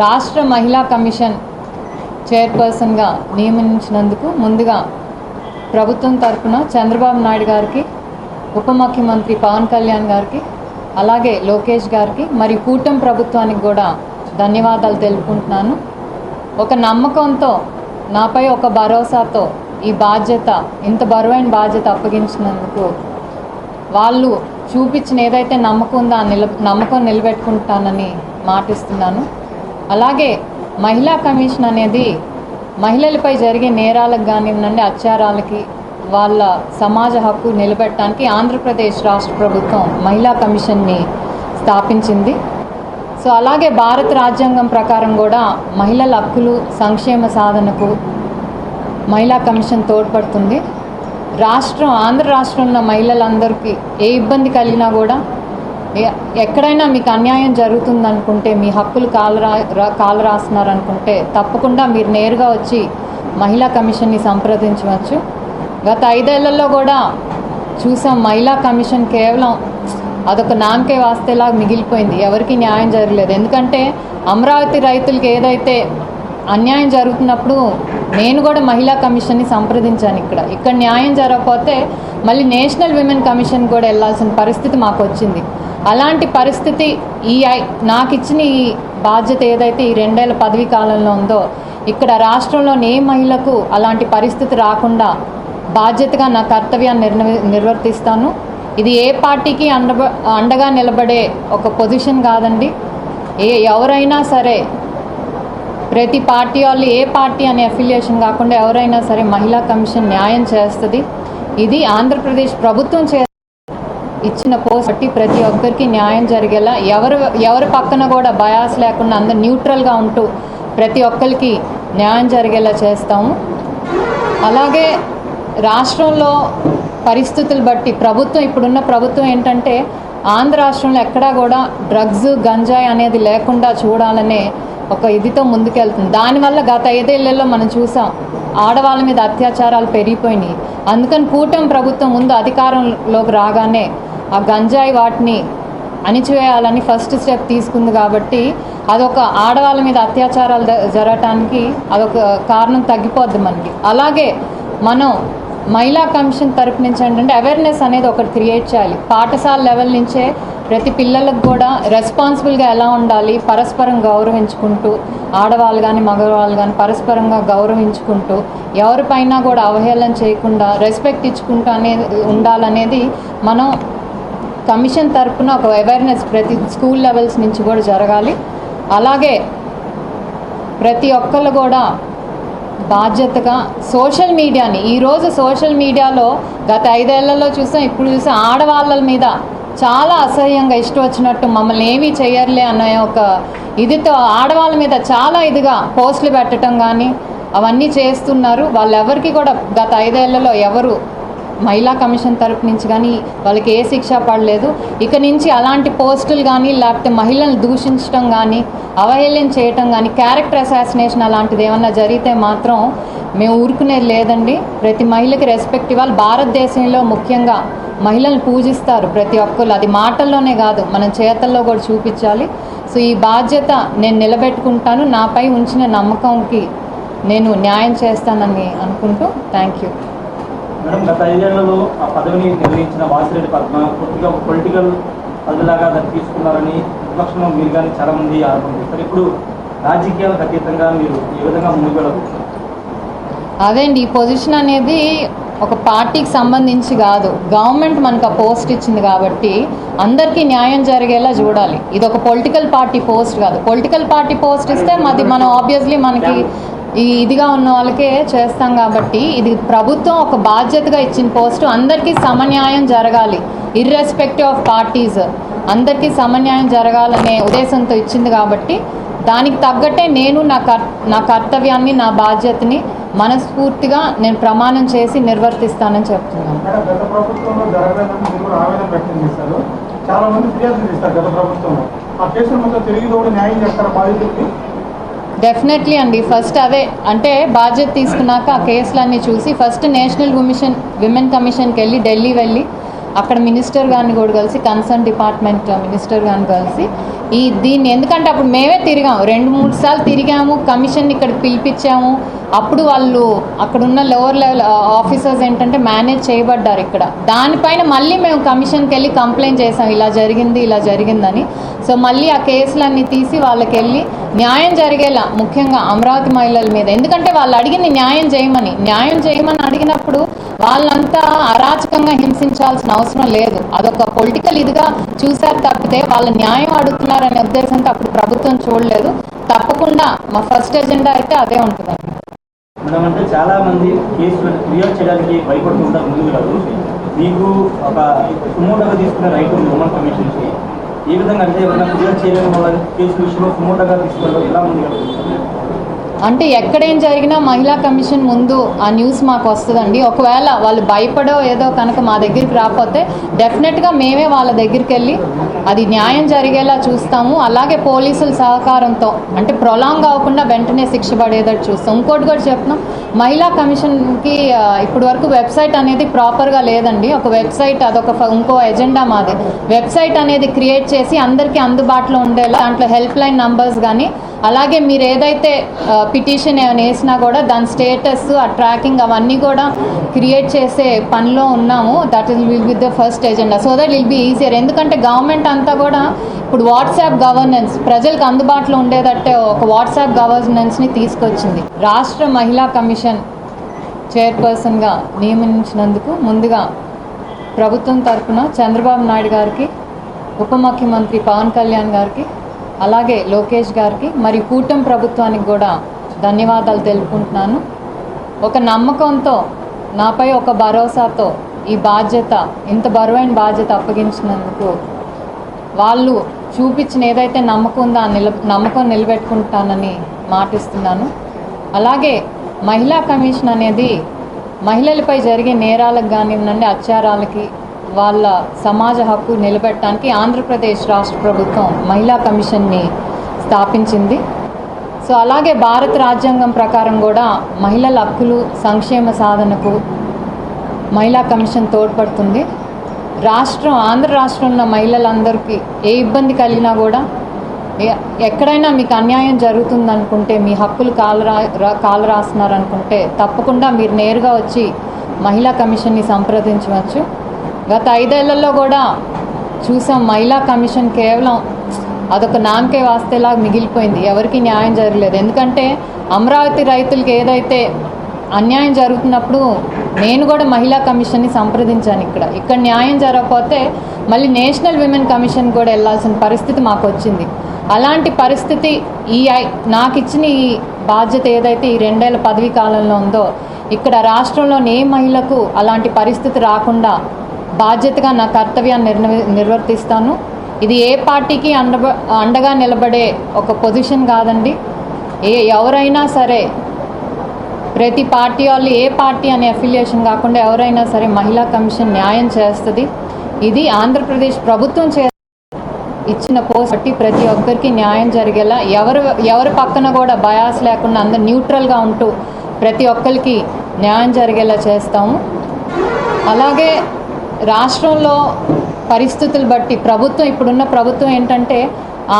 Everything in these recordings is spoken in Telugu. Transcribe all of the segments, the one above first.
రాష్ట్ర మహిళా కమిషన్ చైర్పర్సన్గా నియమించినందుకు ముందుగా ప్రభుత్వం తరఫున చంద్రబాబు నాయుడు గారికి ఉప ముఖ్యమంత్రి పవన్ కళ్యాణ్ గారికి అలాగే లోకేష్ గారికి మరియు కూటమి ప్రభుత్వానికి కూడా ధన్యవాదాలు తెలుపుకుంటున్నాను. ఒక నమ్మకంతో నాపై ఒక భరోసాతో ఈ బాధ్యత ఇంత బరువైన బాధ్యత అప్పగించినందుకు వాళ్ళు చూపించిన ఏదైతే నమ్మకం ఉందో ఆ నిల నమ్మకం నిలబెట్టుకుంటానని మాటిస్తున్నాను. అలాగే మహిళా కమిషన్ అనేది మహిళలపై జరిగే నేరాలకు కానివ్వండి అత్యాచారాలకి వాళ్ళ సమాజ హక్కు నిలబెట్టడానికి ఆంధ్రప్రదేశ్ రాష్ట్ర ప్రభుత్వం మహిళా కమిషన్ని స్థాపించింది. సో అలాగే భారత రాజ్యాంగం ప్రకారం కూడా మహిళల హక్కులు సంక్షేమ సాధనకు మహిళా కమిషన్ తోడ్పడుతుంది. రాష్ట్రం ఆంధ్ర రాష్ట్రంలో ఉన్న మహిళలందరికీ ఏ ఇబ్బంది కలిగినా కూడా ఎక్కడైనా మీకు అన్యాయం జరుగుతుంది అనుకుంటే మీ హక్కులు కాలరా కాలు రాస్తున్నారు అనుకుంటే తప్పకుండా మీరు నేరుగా వచ్చి మహిళా కమిషన్ని సంప్రదించవచ్చు. గత ఐదేళ్ళలో కూడా చూసాం మహిళా కమిషన్ కేవలం అదొక నామకే వాస్తేలా మిగిలిపోయింది. ఎవరికి న్యాయం జరగలేదు. ఎందుకంటే అమరావతి రైతులకి ఏదైతే అన్యాయం జరుగుతున్నప్పుడు నేను కూడా మహిళా కమిషన్ని సంప్రదించాను ఇక్కడ. ఇక్కడ న్యాయం జరగకపోతే మళ్ళీ నేషనల్ విమెన్ కమిషన్ కూడా వెళ్ళాల్సిన పరిస్థితి మాకు వచ్చింది అలాంటి పరిస్థితి ఈ నాకు ఇచ్చిన ఈ బాధ్యత ఏదైతే ఈ రెండేళ్ళ పదవీ కాలంలో ఉందో ఇక్కడ రాష్ట్రంలోని ఏ మహిళకు అలాంటి పరిస్థితి రాకుండా బాధ్యతగా నా కర్తవ్యాన్ని నిర్వర్తిస్తాను. ఇది ఏ పార్టీకి అండ అండగా నిలబడే ఒక పొజిషన్ కాదండి. ఏ ఎవరైనా సరే ప్రతి పార్టీ వాళ్ళు ఏ పార్టీ అనే అఫిలియేషన్ కాకుండా ఎవరైనా సరే మహిళా కమిషన్ న్యాయం చేస్తుంది. ఇది ఆంధ్రప్రదేశ్ ప్రభుత్వం చే ఇచ్చిన పోస్ట్ బట్టి ప్రతి ఒక్కరికి న్యాయం జరిగేలా ఎవరు ఎవరి పక్కన కూడా బయాస్ లేకుండా అందరు న్యూట్రల్గా ఉంటూ ప్రతి ఒక్కరికి న్యాయం జరిగేలా చేస్తాము. అలాగే రాష్ట్రంలో పరిస్థితులు బట్టి ప్రభుత్వం ఇప్పుడున్న ప్రభుత్వం ఏంటంటే ఆంధ్ర రాష్ట్రంలో ఎక్కడా కూడా డ్రగ్స్ గంజాయి అనేది లేకుండా చూడాలనే ఒక ఇదితో ముందుకెళ్తుంది. దానివల్ల గత ఐదేళ్ళలో మనం చూసాం ఆడవాళ్ళ మీద అత్యాచారాలు పెరిగిపోయినాయి. అందుకని కూటమి ప్రభుత్వం ముందు అధికారంలోకి రాగానే ఆ గంజాయి వాటిని అణిచివేయాలని ఫస్ట్ స్టెప్ తీసుకుంది కాబట్టి అదొక ఆడవాళ్ళ మీద అత్యాచారాలు జరగటానికి అదొక కారణం తగ్గిపోద్ది మనకి. అలాగే మనం మహిళా కమిషన్ తరపు నుంచి ఏంటంటే అవేర్నెస్ అనేది ఒకటి క్రియేట్ చేయాలి. పాఠశాల లెవెల్ నుంచే ప్రతి పిల్లలకు కూడా రెస్పాన్సిబుల్గా ఎలా ఉండాలి పరస్పరం గౌరవించుకుంటూ ఆడవాళ్ళు కానీ మగవాళ్ళు కానీ పరస్పరంగా గౌరవించుకుంటూ ఎవరిపైనా కూడా అవహేళన చేయకుండా రెస్పెక్ట్ ఇచ్చుకుంటూ అనేది ఉండాలనేది మనం కమిషన్ తరఫున ఒక అవేర్నెస్ ప్రతి స్కూల్ లెవెల్స్ నుంచి కూడా జరగాలి. అలాగే ప్రతి ఒక్కళ్ళు కూడా బాధ్యతగా సోషల్ మీడియాని ఈరోజు సోషల్ మీడియాలో గత ఐదేళ్ళలో చూసాం ఇప్పుడు చూసాం ఆడవాళ్ళ మీద చాలా అసహ్యంగా ఇష్టం వచ్చినట్టు మమ్మల్ని ఏమీ చేయర్లే అనే ఒక ఇదితో ఆడవాళ్ళ మీద చాలా ఇదిగా పోస్టులు పెట్టడం కానీ అవన్నీ చేస్తున్నారు. వాళ్ళెవరికి కూడా గత ఐదేళ్ళలో ఎవరు మహిళా కమిషన్ తరపు నుంచి కానీ వాళ్ళకి ఏ శిక్ష పడలేదు. ఇక నుంచి అలాంటి పోస్టులు కానీ లేకపోతే మహిళలను దూషించడం కానీ అవహేళన చేయటం కానీ క్యారెక్టర్ అసాసినేషన్ అలాంటిది ఏమన్నా జరిగితే మాత్రం మేము ఊరుకునేది లేదండి. ప్రతి మహిళకి రెస్పెక్ట్ ఇవ్వాలి. భారతదేశంలో ముఖ్యంగా మహిళలను పూజిస్తారు ప్రతి ఒక్కరు అది మాటల్లోనే కాదు మనం చేతల్లో కూడా చూపించాలి. సో ఈ బాధ్యత నేను నిలబెట్టుకుంటాను. నాపై ఉంచిన నమ్మకంకి నేను న్యాయం చేస్తానని అనుకుంటూ థ్యాంక్ యూ. మేడం గత ఐదేళ్ళలో ఆ పదవిని నిర్ణయించిన వాసిరెడ్డి పద్మ పూర్తిగా ఒక పొలిటికల్ పదవిలాగా దాన్ని తీసుకున్నారని ప్రతిపక్షంలో మీరు కానీ చాలా మంది ఆరోపణ చేస్తారు ఇప్పుడు రాజకీయాలకు అతీతంగా మీరు ఏ విధంగా ముందుకు అదేండి ఈ పొజిషన్ అనేది ఒక పార్టీకి సంబంధించి కాదు. గవర్నమెంట్ మనకు ఆ పోస్ట్ ఇచ్చింది కాబట్టి అందరికీ న్యాయం జరిగేలా చూడాలి. ఇది ఒక పొలిటికల్ పార్టీ పోస్ట్ కాదు. పొలిటికల్ పార్టీ పోస్ట్ ఇస్తే మాది మనం ఆబ్వియస్లీ మనకి ఈ ఇదిగా ఉన్న వాళ్ళకే చేస్తాం కాబట్టి ఇది ప్రభుత్వం ఒక బాధ్యతగా ఇచ్చిన పోస్టు. అందరికీ సమన్యాయం జరగాలి. ఇర్రెస్పెక్టివ్ ఆఫ్ పార్టీస్ అందరికీ సమన్యాయం జరగాలనే ఉద్దేశంతో ఇచ్చింది కాబట్టి దానికి తగ్గట్టే నేను నా కర్ నా కర్తవ్యాన్ని నా బాధ్యతని మనస్ఫూర్తిగా నేను ప్రమాణం చేసి నిర్వర్తిస్తానని చెప్తున్నాను. చాలా మంది ఫిర్యాదులు చేస్తారు గత ప్రభుత్వంలో. ఆ కేసులు మొత్తం తిరిగి కూడా న్యాయం చేస్తారు బాధితులకి? డెఫినెట్లీ అండి. ఫస్ట్ అదే అంటే బాధ్యత తీసుకున్నాక ఆ కేసులన్నీ చూసి ఫస్ట్ నేషనల్ కమిషన్ విమెన్ కమిషన్కి వెళ్ళి ఢిల్లీ వెళ్ళి అక్కడ మినిస్టర్ గారిని కూడా కలిసి కన్సర్న్ డిపార్ట్మెంట్ మినిస్టర్ గారిని కలిసి ఈ దీన్ని ఎందుకంటే అప్పుడు మేమే తిరిగాము రెండు మూడు సార్లు తిరిగాము కమిషన్ ఇక్కడ పిలిపించాము. అప్పుడు వాళ్ళు అక్కడ ఉన్న లోవర్ లెవెల్ ఆఫీసర్స్ ఏంటంటే మేనేజ్ చేయబడ్డారు ఇక్కడ. దానిపైన మళ్ళీ మేము కమిషన్కి వెళ్ళి కంప్లైంట్ చేసాం. ఇలా జరిగింది ఇలా జరిగిందని. సో మళ్ళీ ఆ కేసులన్నీ తీసి వాళ్ళకి వెళ్ళి న్యాయం జరిగేలా ముఖ్యంగా అమరావతి మహిళల మీద. ఎందుకంటే వాళ్ళు అడిగింది న్యాయం చేయమని. న్యాయం చేయమని అడిగినప్పుడు వాళ్ళంతా అరాచకంగా హింసించాల్సిన అవసరం లేదు. అదొక పొలిటికల్ ఇదిగా చూశారు తప్పితే వాళ్ళ న్యాయం అడుగుతున్నారనే ఉద్దేశంతో అప్పుడు ప్రభుత్వం చూడలేదు. తప్పకుండా మా ఫస్ట్ ఎజెండా అయితే అదే ఉంటుంది మేడం అంటే చాలా మంది కేసులను క్లియర్ చేయడానికి భయపడుతుంటారు ముందు కాదు మీకు ఒక సుమోటోగా తీసుకున్న రైట్ ఉంది ఉమెన్ కమిషన్కి. ఏ విధంగా అంటే ఏమైనా క్లియర్ చేయలేని వాళ్ళ కేసు విషయంలో సుమోటోగా తీసుకోవడం ఎలా ఉంది? అంటే ఎక్కడేం జరిగినా మహిళా కమిషన్ ముందు ఆ న్యూస్ మాకు వస్తుందండి. ఒకవేళ వాళ్ళు భయపడో ఏదో కనుక మా దగ్గరికి రాకపోతే డెఫినెట్గా మేమే వాళ్ళ దగ్గరికి వెళ్ళి అది న్యాయం జరిగేలా చూస్తాము. అలాగే పోలీసుల సహకారంతో అంటే ప్రొలాంగ్ అవ్వకుండా వెంటనే శిక్ష పడేటట్టు చూస్తాం. ఇంకోటి కూడా చెప్తున్నాం. మహిళా కమిషన్కి ఇప్పటి వరకు వెబ్సైట్ అనేది ప్రాపర్గా లేదండి. ఒక వెబ్సైట్ అదొక ఇంకో ఎజెండా మాది. వెబ్సైట్ అనేది క్రియేట్ చేసి అందరికీ అందుబాటులో ఉండేలా దాంట్లో హెల్ప్ లైన్ నంబర్స్ కానీ అలాగే మీరు ఏదైతే పిటిషన్ ఏమైనా వేసినా కూడా దాని స్టేటస్ ఆ ట్రాకింగ్ అవన్నీ కూడా క్రియేట్ చేసే పనిలో ఉన్నాము. That is will be the first agenda so that will be easier ఎందుకంటే గవర్నమెంట్ అంతా కూడా ఇప్పుడు వాట్సాప్ గవర్నెన్స్ ప్రజలకు అందుబాటులో ఉండేటట్టే ఒక వాట్సాప్ గవర్నెన్స్ని తీసుకొచ్చింది. రాష్ట్ర మహిళా కమిషన్ చైర్పర్సన్గా నియమించినందుకు ముందుగా ప్రభుత్వం తరఫున చంద్రబాబు నాయుడు గారికి ఉప ముఖ్యమంత్రి పవన్ కళ్యాణ్ గారికి అలాగే లోకేష్ గారికి మరి కూటమి ప్రభుత్వానికి కూడా ధన్యవాదాలు తెలుపుకుంటున్నాను. ఒక నమ్మకంతో నాపై ఒక భరోసాతో ఈ బాధ్యత ఇంత బరువైన బాధ్యత అప్పగించినందుకు వాళ్ళు చూపించిన ఏదైతే నమ్మకం ఉందో ఆ నిల నమ్మకం నిలబెట్టుకుంటానని మాటిస్తున్నాను. అలాగే మహిళా కమిషన్ అనేది మహిళలపై జరిగే నేరాలకు కానివ్వండి అత్యాచారాలకి వాళ్ళ సమాజ హక్కు నిలబెట్టడానికి ఆంధ్రప్రదేశ్ రాష్ట్ర ప్రభుత్వం మహిళా కమిషన్ని స్థాపించింది. సో అలాగే భారత రాజ్యాంగం ప్రకారం కూడా మహిళల హక్కులు సంక్షేమ సాధనకు మహిళా కమిషన్ తోడ్పడుతుంది. రాష్ట్రం ఆంధ్ర రాష్ట్రంలో ఉన్న మహిళలందరికీ ఏ ఇబ్బంది కలిగినా కూడా ఎ- ఎక్కడైనా మీకు అన్యాయం జరుగుతుందనుకుంటే మీ హక్కులు కాలు రా అనుకుంటే కాలు రాస్తున్నారనుకుంటే తప్పకుండా మీరు నేరుగా వచ్చి మహిళా కమిషన్ని సంప్రదించవచ్చు. గత ఐదేళ్ళలో కూడా చూసాం మహిళా కమిషన్ కేవలం అదొక నామకే వాస్తేలాగా మిగిలిపోయింది. ఎవరికి న్యాయం జరగలేదు. ఎందుకంటే అమరావతి రైతులకి ఏదైతే అన్యాయం జరుగుతున్నప్పుడు నేను కూడా మహిళా కమిషన్ని సంప్రదించాను ఇక్కడ. ఇక్కడ న్యాయం జరగకపోతే మళ్ళీ నేషనల్ విమెన్ కమిషన్ కూడా వెళ్ళాల్సిన పరిస్థితి మాకు వచ్చింది అలాంటి పరిస్థితి ఈ నాకు ఇచ్చిన ఈ బాధ్యత ఏదైతే ఈ రెండేళ్ళ పదవీ కాలంలో ఉందో ఇక్కడ రాష్ట్రంలోని ఏ మహిళకు అలాంటి పరిస్థితి రాకుండా బాధ్యతగా నా కర్తవ్యాన్ని నిర్వర్తిస్తాను. ఇది ఏ పార్టీకి అండ అండగా నిలబడే ఒక పొజిషన్ కాదండి. ఏ ఎవరైనా సరే ప్రతి పార్టీ వాళ్ళు ఏ పార్టీ అనే అఫిలియేషన్ కాకుండా ఎవరైనా సరే మహిళా కమిషన్ న్యాయం చేస్తుంది. ఇది ఆంధ్రప్రదేశ్ ప్రభుత్వం చే ఇచ్చిన పోస్ట్ బట్టి ప్రతి ఒక్కరికి న్యాయం జరిగేలా ఎవరు ఎవరి పక్కన కూడా బయాస్ లేకుండా అందరు న్యూట్రల్గా ఉంటూ ప్రతి ఒక్కరికి న్యాయం జరిగేలా చేస్తాము. అలాగే రాష్ట్రంలో పరిస్థితులు బట్టి ప్రభుత్వం ఇప్పుడున్న ప్రభుత్వం ఏంటంటే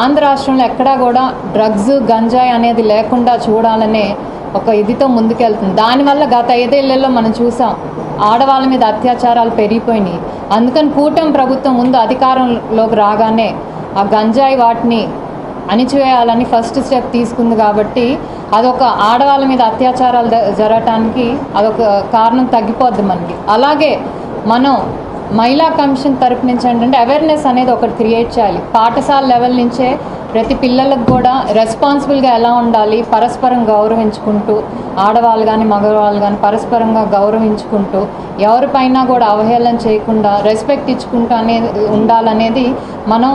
ఆంధ్ర రాష్ట్రంలో ఎక్కడా కూడా డ్రగ్స్ గంజాయి అనేది లేకుండా చూడాలనే ఒక ఇదితో ముందుకెళ్తుంది. దానివల్ల గత ఐదేళ్ళలో మనం చూసాం ఆడవాళ్ళ మీద అత్యాచారాలు పెరిగిపోయినాయి. అందుకని కూటమి ప్రభుత్వం ముందు అధికారంలోకి రాగానే ఆ గంజాయి వాటిని అణిచివేయాలని ఫస్ట్ స్టెప్ తీసుకుంది కాబట్టి అదొక ఆడవాళ్ళ మీద అత్యాచారాలు జరగటానికి అదొక కారణం తగ్గిపోద్ది మనకి. అలాగే మనం మహిళా కమిషన్ తరపు నుంచి ఏంటంటే అవేర్నెస్ అనేది ఒకటి క్రియేట్ చేయాలి. పాఠశాల లెవెల్ నుంచే ప్రతి పిల్లలకు కూడా రెస్పాన్సిబుల్గా ఎలా ఉండాలి పరస్పరం గౌరవించుకుంటూ ఆడవాళ్ళు కానీ మగవాళ్ళు కానీ పరస్పరంగా గౌరవించుకుంటూ ఎవరిపైనా కూడా అవహేళన చేయకుండా రెస్పెక్ట్ ఇచ్చుకుంటూ అనేది ఉండాలనేది మనం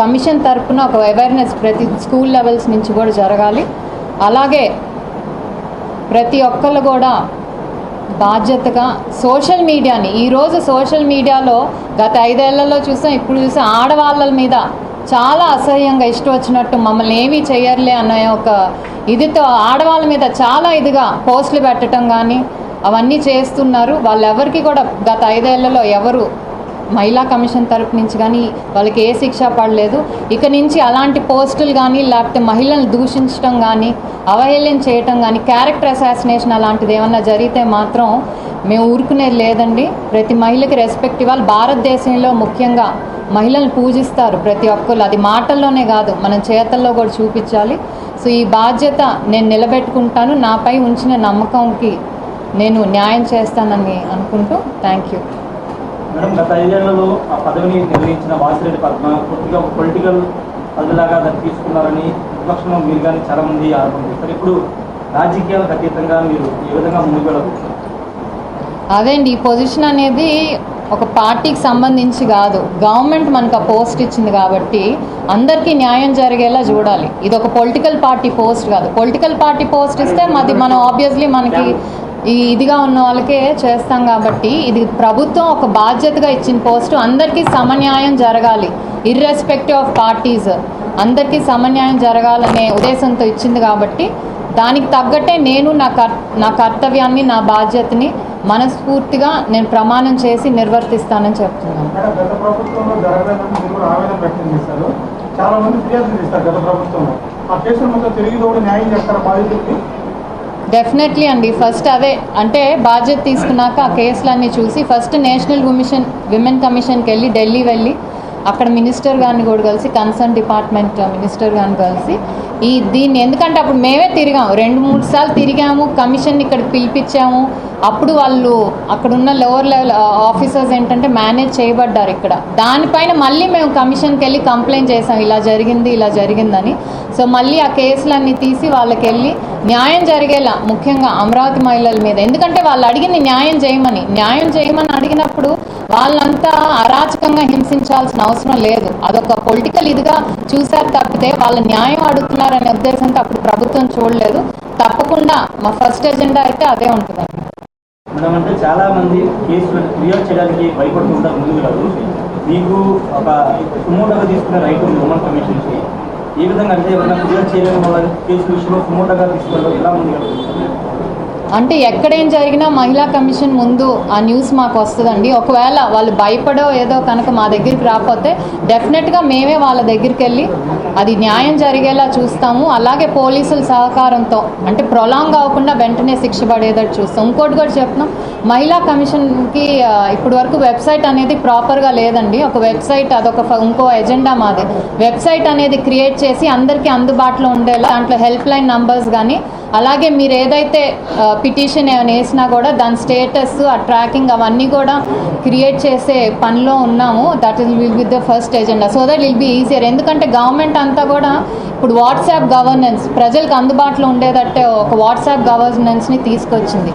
కమిషన్ తరపున ఒక అవేర్నెస్ ప్రతి స్కూల్ లెవెల్స్ నుంచి కూడా జరగాలి. అలాగే ప్రతి ఒక్కళ్ళు కూడా బాధ్యతగా సోషల్ మీడియాని ఈరోజు సోషల్ మీడియాలో గత ఐదేళ్ళలో చూసాం ఇప్పుడు చూసాం ఆడవాళ్ళ మీద చాలా అసహ్యంగా ఇష్టం వచ్చినట్టు మమ్మల్ని ఏమీ చేయర్లే అనే ఒక ఇదితో ఆడవాళ్ళ మీద చాలా ఇదిగా పోస్టులు పెట్టడం కానీ అవన్నీ చేస్తున్నారు. వాళ్ళెవరికి కూడా గత ఐదేళ్ళలో ఎవరు మహిళా కమిషన్ తరపు నుంచి కానీ వాళ్ళకి ఏ శిక్ష పడలేదు. ఇక నుంచి అలాంటి పోస్టులు కానీ లేకపోతే మహిళలను దూషించడం కానీ అవహేళన చేయటం కానీ క్యారెక్టర్ అసాసినేషన్ అలాంటిది ఏమన్నా జరిగితే మాత్రం మేము ఊరుకునేది లేదండి. ప్రతి మహిళకి రెస్పెక్ట్ ఇవ్వాలి. భారతదేశంలో ముఖ్యంగా మహిళలను పూజిస్తారు ప్రతి ఒక్కరు అది మాటల్లోనే కాదు మనం చేతల్లో కూడా చూపించాలి. సో ఈ బాధ్యత నేను నిలబెట్టుకుంటాను. నాపై ఉంచిన నమ్మకంకి నేను న్యాయం చేస్తానని అనుకుంటూ థ్యాంక్ యూ. మేడం గత ఐదేళ్ళలో ఆ పదవిని నిర్వహించిన వాసిరెడ్డి పద్మ పూర్తిగా పొలిటికల్ పదవిలాగా దాన్ని తీసుకున్నారని విపక్షంలో మీరు కానీ చాలా మంది ఆరోపణ ఇప్పుడు రాజకీయాలకు అతీతంగా మీరు ఏ విధంగా ముందుకెళ్ళదు అదే అండి ఈ పొజిషన్ అనేది ఒక పార్టీకి సంబంధించి కాదు. గవర్నమెంట్ మనకు ఆ పోస్ట్ ఇచ్చింది కాబట్టి అందరికీ న్యాయం జరిగేలా చూడాలి. ఇది ఒక పొలిటికల్ పార్టీ పోస్ట్ కాదు. పొలిటికల్ పార్టీ పోస్ట్ ఇస్తే మాది మనం ఆబ్వియస్లీ మనకి ఈ ఇదిగా ఉన్న వాళ్ళకే చేస్తాం కాబట్టి ఇది ప్రభుత్వం ఒక బాధ్యతగా ఇచ్చిన పోస్టు. అందరికీ సమన్యాయం జరగాలి. ఇర్రెస్పెక్టివ్ ఆఫ్ పార్టీస్ అందరికీ సమన్యాయం జరగాలనే ఉద్దేశంతో ఇచ్చింది కాబట్టి దానికి తగ్గట్టే నేను నా కర్ నా కర్తవ్యాన్ని నా బాధ్యతని మనస్ఫూర్తిగా నేను ప్రమాణం చేసి నిర్వర్తిస్తానని చెప్తున్నాను. చాలా మంది ఫిర్యాదులు చేస్తారు గత ప్రభుత్వంలో. ఆ కేసులు మొత్తం తిరిగి న్యాయం చేస్తారు బాధితులకి? డెఫినెట్లీ అండి. ఫస్ట్ అదే అంటే బాధ్యత తీసుకున్నాక ఆ కేసులన్నీ చూసి ఫస్ట్ నేషనల్ కమిషన్ విమెన్ కమిషన్కి వెళ్ళి ఢిల్లీ వెళ్ళి అక్కడ మినిస్టర్ గారిని కూడా కలిసి కన్సర్న్ డిపార్ట్మెంట్ మినిస్టర్ గారిని కలిసి ఈ దీన్ని ఎందుకంటే అప్పుడు మేమే తిరిగాము. రెండు మూడు సార్లు తిరిగాము కమిషన్ ఇక్కడికి పిలిపించాము. అప్పుడు వాళ్ళు అక్కడున్న లోవర్ లెవెల్ ఆఫీసర్స్ ఏంటంటే మేనేజ్ చేయబడ్డారు ఇక్కడ. దానిపైన మళ్ళీ మేము కమిషన్కి వెళ్ళి కంప్లైంట్ చేసాం ఇలా జరిగింది ఇలా జరిగిందని. సో మళ్ళీ ఆ కేసులన్నీ తీసి వాళ్ళకి వెళ్ళి న్యాయం జరిగేలా ముఖ్యంగా అమరావతి మహిళల మీద. ఎందుకంటే వాళ్ళు అడిగింది న్యాయం చేయమని. న్యాయం చేయమని అడిగినప్పుడు వాళ్ళంతా అరాచకంగా హింసించాల్సిన అవసరం లేదు. అదొక పొలిటికల్ ఇదిగా చూశారు తప్పితే వాళ్ళ న్యాయం అడుగుతున్నారనే ఉద్దేశంతో అప్పుడు ప్రభుత్వం చూడలేదు. తప్పకుండా మా ఫస్ట్ ఎజెండా అయితే అదే ఉంటుంది మేడం అంటే చాలా మంది కేసులు ఫిర్యాదు చేయడానికి భయపడుతుంటారు ముందుకు కాదు మీకు ఒక సుమోటోగా తీసుకునే రైట్ ఉంది ఉమెన్ కమిషన్కి. ఏ విధంగా అంటే ఏమైనా ఫిర్యాదు చేయలేని వాళ్ళ కేసు విషయంలో సుమోటోగా తీసుకోవడం ఎలా ఉంది అంటే ఎక్కడేం జరిగినా మహిళా కమిషన్ ముందు ఆ న్యూస్ మాకు వస్తుందండి. ఒకవేళ వాళ్ళు భయపడో ఏదో కనుక మా దగ్గరికి రాకపోతే డెఫినెట్గా మేమే వాళ్ళ దగ్గరికి వెళ్ళి అది న్యాయం జరిగేలా చూస్తాము. అలాగే పోలీసుల సహకారంతో అంటే ప్రొలాంగ్ అవ్వకుండా వెంటనే శిక్ష పడేదట్టు చూస్తాం. ఇంకోటి కూడా చెప్తున్నాం. మహిళా కమిషన్కి ఇప్పటి వరకు వెబ్సైట్ అనేది ప్రాపర్గా లేదండి. ఒక వెబ్సైట్ అదొక ఇంకో ఎజెండా మాది. వెబ్సైట్ అనేది క్రియేట్ చేసి అందరికీ అందుబాటులో ఉండేలా దాంట్లో హెల్ప్ లైన్ నంబర్స్ కానీ అలాగే మీరు ఏదైతే పిటిషన్ ఏమైనా వేసినా కూడా దాని స్టేటస్ ఆ ట్రాకింగ్ అవన్నీ కూడా క్రియేట్ చేసే పనిలో ఉన్నాము. That is will be the first agenda so that will be easier ఎందుకంటే గవర్నమెంట్ అంతా కూడా ఇప్పుడు వాట్సాప్ గవర్నెన్స్ ప్రజలకు అందుబాటులో ఉండేటట్టే ఒక వాట్సాప్ గవర్నెన్స్ని తీసుకొచ్చింది.